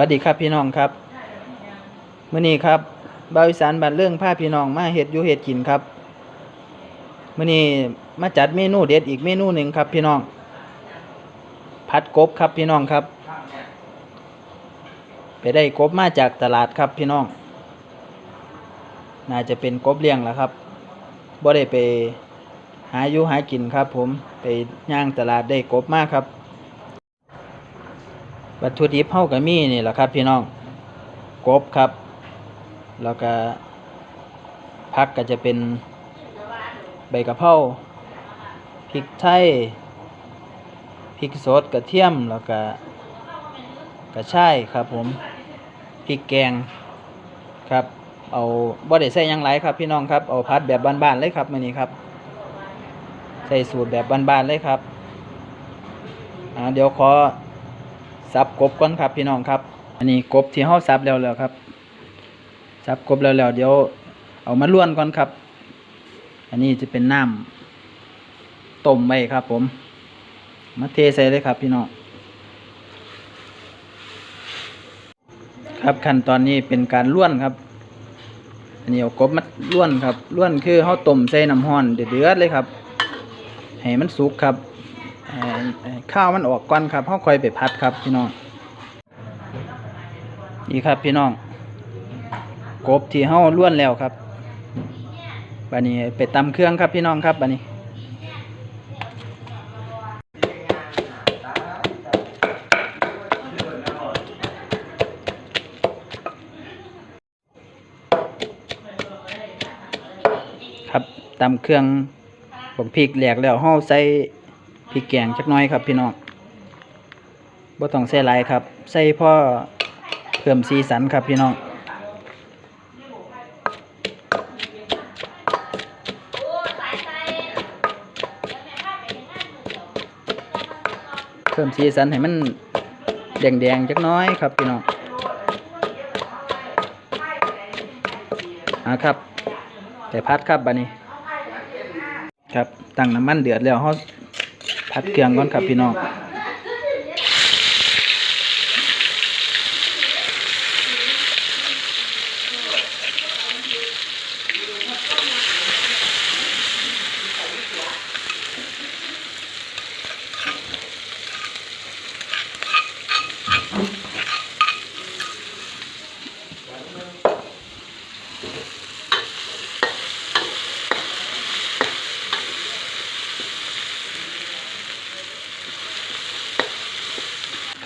สวัสดีครับพี่น้องครับมื้อนี้ครับบาวอีสานบ้านเรื่องพาพี่น้องมาเฮ็ดยูเฮ็ดกินครับมื้อนี้มาจัดเมนูเด็ดอีกเมนูหนึ่งครับพี่น้องผัดกบครับพี่น้องครับ ไปได้กบมาจากตลาดครับพี่น้อง น่าจะเป็นกบเลี้ยงแหละครับบ่ได้ไปหาอยู่หากินครับ ผมไปย่างตลาดได้กบมากครับ วัตถุดิบเฮาก็มีนี่แหละครับ พี่น้องกบครับ แล้วก็ผักก็จะเป็นใบกะเพราพริกไทยพริกสดกระเทียมแล้วก็กระชายครับผมพริกแกงครับ เอาบ่ได้ใส่ยังหลายครับ พี่น้องครับเอาผัดแบบบ้านๆเลยครับมื้อนี้ครับใส่สูตรแบบบ้านๆเลยครับเดี๋ยวขอ สับกบก่อนครับพี่น้องครับ อันนี้กบที่เฮาสับแล้วแล้วครับสับกบแล้วแล้วเดี๋ยวเอามาล้วนก่อนครับ อันนี้จะเป็นน้ำต้มไว้ครับ ผม มาเทใส่เลยครับ พี่น้องครับขั้นตอนนี้เป็นการล้วนครับ อันนี้เอากบมาล้วนครับล้วนคือเฮาต้มใส่น้ำร้อนเดือดๆเลยครับให้มันสุกครับ ข้าวมันออกก่อนครับเขาค่อยไปพัดครับพี่น้องนี่ครับพี่น้องกบที่เฮาล้วนแล้วครับบัดนี้ไปตำเครื่องครับพี่น้องครับบัดนี้ครับตำเครื่องบักพริกแหลกแล้วเฮาใส่ พริกแกงจักน้อยครับพี่น้องบ่ต้องใส่หลายครับ ใส่พ่อเพิ่มสีสันครับพี่น้องเพิ่มสีสันให้มันแดงๆจักน้อยครับพี่น้องอ่าครับแต่พัดครับบัดนี้ ครับตั้งน้ำมันเดือดแล้วเฮา ผัดเครื่องก่อนครับพี่น้อง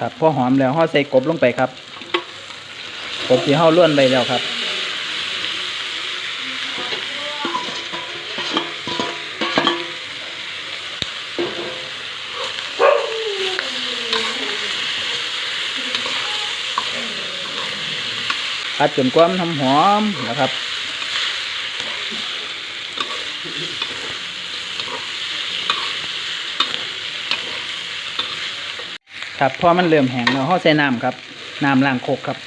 ครับพอหอมแล้วห่อใส่กบลงไปครับกบที่ห่อล้วนไปแล้วครับผัดจนกว่ามันหอมหอมๆนะครับ ครับพอมันเริ่มแห้งแล้วห่อใส่น้ำครับน้ำล้างโคกครับ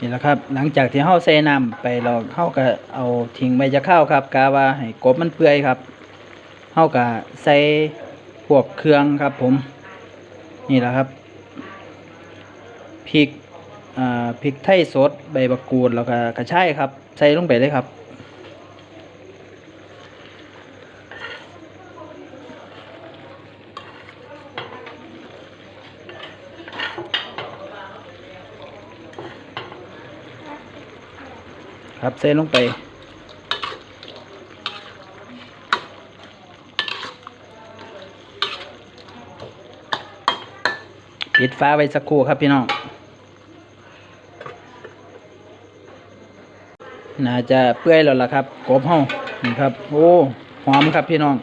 นี่แหละครับ หลังจากที่เฮาใส่น้ำไปเราเฮาก็เอาทิ้งใบจะเข้าวครับกาว่าให้กบมันเปื่อยครับเฮาก็ใส่พวกเครื่องครับผม นี่แหละครับพริก อ่าพริกไทยสดใบบักกูดแล้วก็กระชายครับ ใส่ลงไปเลยครับครับใส่ลงไป ปิดฟ้าไว้สักครู่ครับพี่น้อง น่าจะเปื่อยแล้วล่ะครับกบเฮานี่ครับ โอ้หอมครับพี่น้อง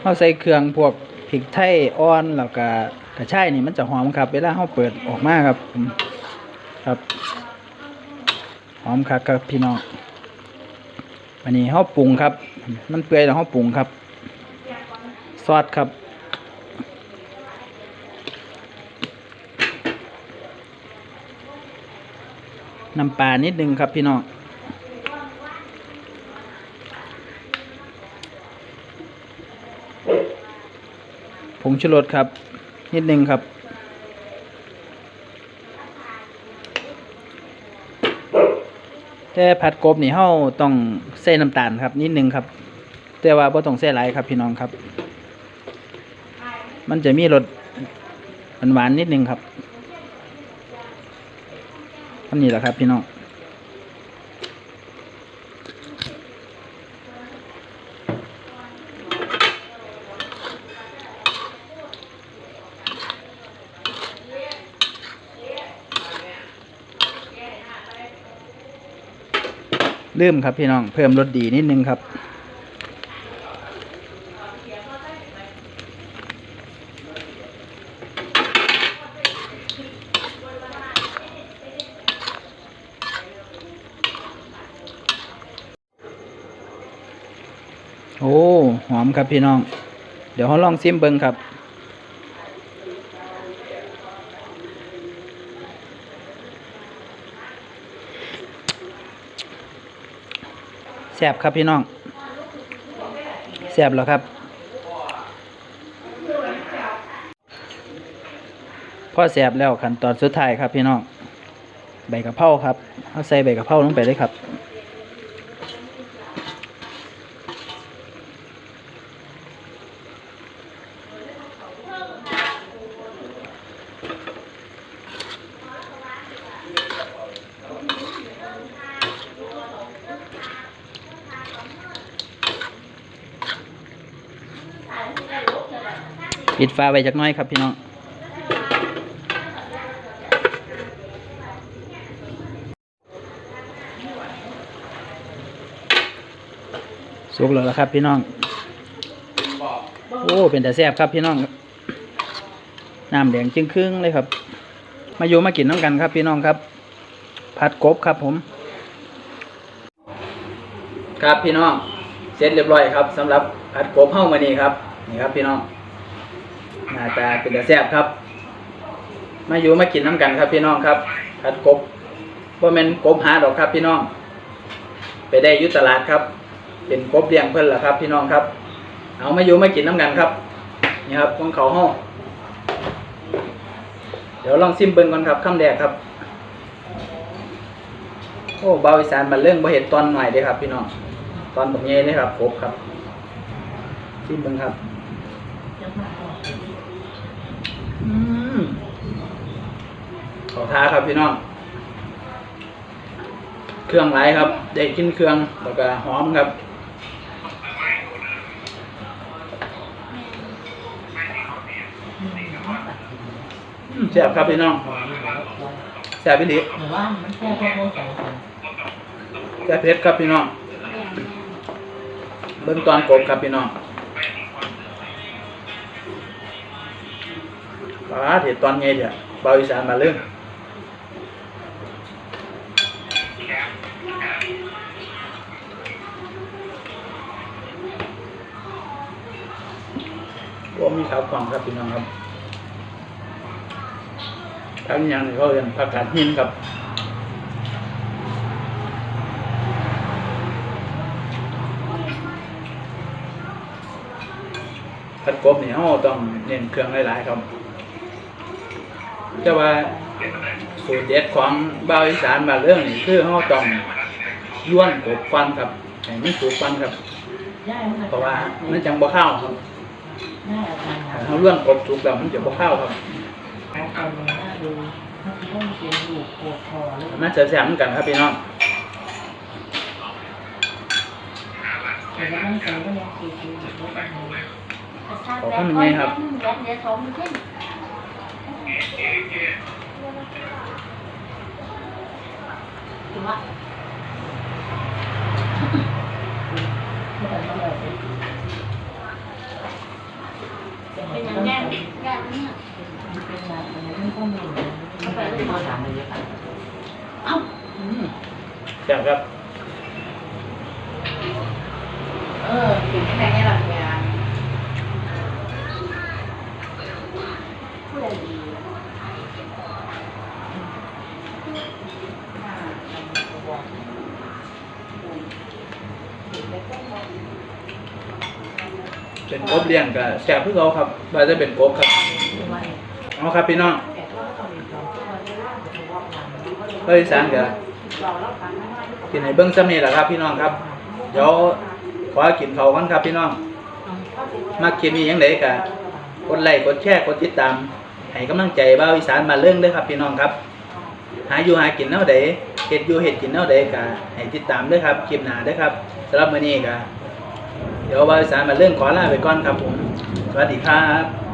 เฮาใส่เครื่องพวกพริกไทยอ่อนแล้วก็กระชายนี่มันจะหอมครับ เวลาเฮาเปิดออกมาครับครับหอมครับครับพี่น้องอันนี้เฮาปรุงครับ มันเปื่อยแล้วเฮาปรุงครับ ซอสครับ น้ำปลานิดนึงครับพี่น้องผงชูรสครับ นิดนึงครับ แต่ผัดกบนี่เข้าต้องเส้นน้ำตาลครับ นิดนึงครับ แต่ว่าบ่ต้องเส้นไรครับพี่น้องครับ มันจะมีรสหวานนิดนึงครับ อันนี้แหละครับพี่น้องลืมครับพี่น้องเพิ่มรสดีนิดนึงครับ โอ้ ห อมครับพี่น้อง เดี๋ยวเขาลองซิมเบิงครับแสบครับพี่น้องแสบแล้วครับพอแสบแล้วขั้นตอนสุดท้ายครับพี่น้องใบกะเพราครับเอาใส่ใบกะเพราลงไปเลยครับ ปิดฟ้าไว้จักหน้อยครับพี่น้องสุกแล้วละครับพี่น้อง โอ้ เป็นแต่แซ่บครับพี่น้อง น้ำแดงจึงครึ่งเลยครับ มาอยู่มากินน้ำกันครับพี่น้องครับ ผัดกบครับผม ครับพี่น้อง เสร็จเรียบร้อยครับสำหรับผัดกบเฮ้ามานี่ครับ นี่ครับพี่น้อง น้าตาเป็นแต่แซ่บครับ มาอยู่มากินน้ำกันครับพี่น้องครับผัดกบว่าเป็นกบหาดอกครับพี่น้อง ไปได้ยุตลาดครับ เป็นกบเลี้ยงเพิ่นล่ะครับ พี่น้องครับ เอามาอยู่มากินน้ำกันครับ นี่ครับของเขาห้องเดี๋ยวลองซิมเบิ้งก่อนครับคำแรกครับ โอ้เบาอีสานมันเรื่องบ่เห็ดตอนหน่อยเด้ครับ พี่น้อง ตอนผมเย่เลยครับกบครับซิมเบิ้งครับ อืม ขอท้าครับพี่น้อง เครื่องไรครับ ได้กินเครื่องแล้วก็หอมครับอืมแซ่บครับพี่น้องแซ่บพี่ลิหรือว่ามันแค่พวกพวกสองคนแซ่บเพชรครับพี่น้องเบิ้งตอนกบครับพี่น้องาเห็ดตอนไงเดี๋ยวเบาอีสานมาเรื่องก็มีข้าวกล่องครับพี่น้องครับทั้งย่างเขาเรียนผักกาดหินครับผัดกบเนี่เราต้องเน้นเครื่องหลายๆครับ แต่ว่าสูตรเด็ดของบ่าวอีสานบานเรื่องนี่คือเราต้องล้วนกบฟันครับให้มันสุกฟันครับย่ามันเพราะว่ามันจังบ่ข้าวครับย่าอาจารย์ถ้าเราล้วนกบสุกแล้วมันจะบ่ข้าวครับเขาคนน่าดูถ้าต้องเป็นลูกปวดคอแล้วมันจะแซ่บเหมือนกันครับพี่น้องแต่ว่าต้องใช้ก็ยังคือคือว่าต้องขอข้าวมันไงครับยัดเดี๋ยวสองมันขึ้นถือว่าไม่ต้องมาเลยเป็นอย่างแง่แง่เนี่ยมันเป็นงานอันนี้ไม่ต้องมีมันเป็นมาถามเลยค่ะเอ้าอืม แซ่บครับ เออถึงแค่นี้หลังยางผู้ใดดี เป็นกบเลี้ยงก็แซ่บคือเขาครับว่าจะเป็นกบครับเอาครับพี่น้องเฮ้ยสารก็กินให้เบิ้งซ้ำนี่แหละครับ พี่น้องครับ เดี๋ยวขอกินเขากันครับ พี่น้องมักคลิปนี้ยังไงกะกดไลค์กดแชร์กดติดตามให้กำลังใจบ่าอีสานมาเรื่องด้อครับ พี่น้องครับ หาอยู่หากินแนวใด เฮ็ดอยู่เฮ็ดกินเนวใดกะให้ติดตามด้วยครับคลิปหน้าด้วยครับสำหรับมื้อนี้กะเดี๋ยวว่าสารมาเรื่องขอลาไปก่อนครับผมสวัสดีครับ